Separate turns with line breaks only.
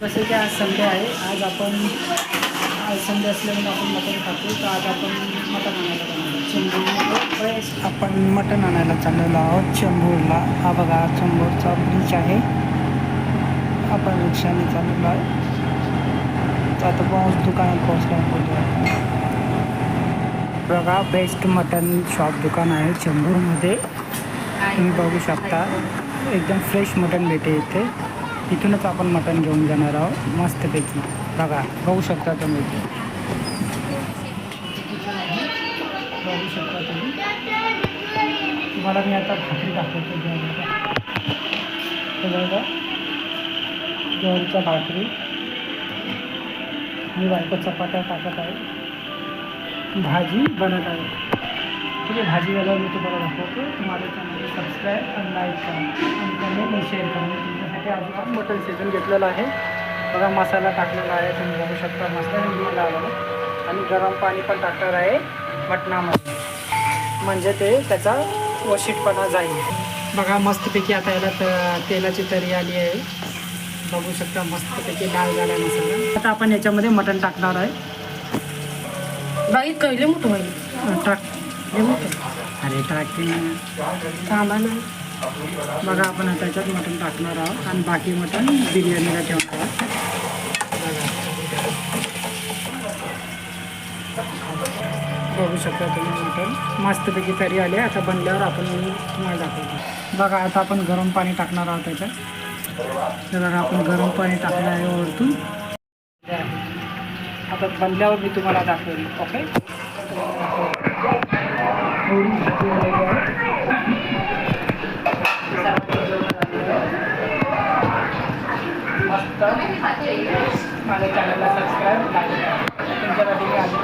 जसं की आज संडे आहे. आज आपण आज संडे असल्यामुळे आपण मटण खातो. तर आज आपण मटण आणायला चेंबूरमध्ये आपण मटण आणायला चाललेलो आहोत चेंबूरला. हा बघा चेंबूरचा ब्रिज आहे. आपण रिक्षाने चाललेलो आहे. तर आता पाऊस दुकानात पोहोचला बोलूया. बघा बेस्ट मटन शॉप दुकान आहे चेंबूरमध्ये. तुम्ही बघू शकता. एकदम फ्रेश मटण भेटे इथे. इथूनच आपण मटण घेऊन जाणार आहोत. मस्तपैकी. बघा बघू शकता तुम्ही. बघू शकता तुम्ही. तुम्हाला मी आता भाकरी दाखवतो ज्वारीचा बघा. भाकरी. मी बायको चपात्या टाकत आहे. भाजी बनत आहे. ठीक आहे भाजी झाल्यावर मी तुम्हाला दाखवतो. तुम्हाला चॅनल सबस्क्राईब आणि लाईक करा. आणि कमेंट शेअर करा. तुमच्यासाठी अजून मटन सीझन घेतलेलं आहे. बघा मसाला टाकलेला आहे. तुम्ही बघू शकता मसाला मीठ लावलं आणि गरम पाणी पण टाकणार आहे मटणामध्ये. म्हणजे ते त्याचा वशीटपणा जाईल. बघा मस्तपैकी आता याला त तेलाची तरी आली आहे. बघू शकता मस्तपैकी लाल झाला मसाला. आता आपण याच्यामध्ये मटण टाकणार आहे.
बाई कैले मोठं होईल
अं, टाक.
मोठं.
अरे टाकते
थांबा ना.
बघा आपण आता त्याच्यात मटण टाकणार आहोत आणि बाकी मटण बिर्याणीला ठेवणार आहोत. बघू. शकता तुम्ही मटण. मस्तपैकी तरी आले आता बनल्यावर आपण तुम्हाला दाखवतो. बघा आता आपण गरम पाणी टाकणार आहोत त्याच्यात तर बघा आपण गरम पाणी टाकलं आहे वरतून. आता बनल्यावर मी तुम्हाला दाखवेल ओके? मस्त माझ्या चॅनलला सबस्क्राईब लाईक करा तुमच्यासाठी मी आधी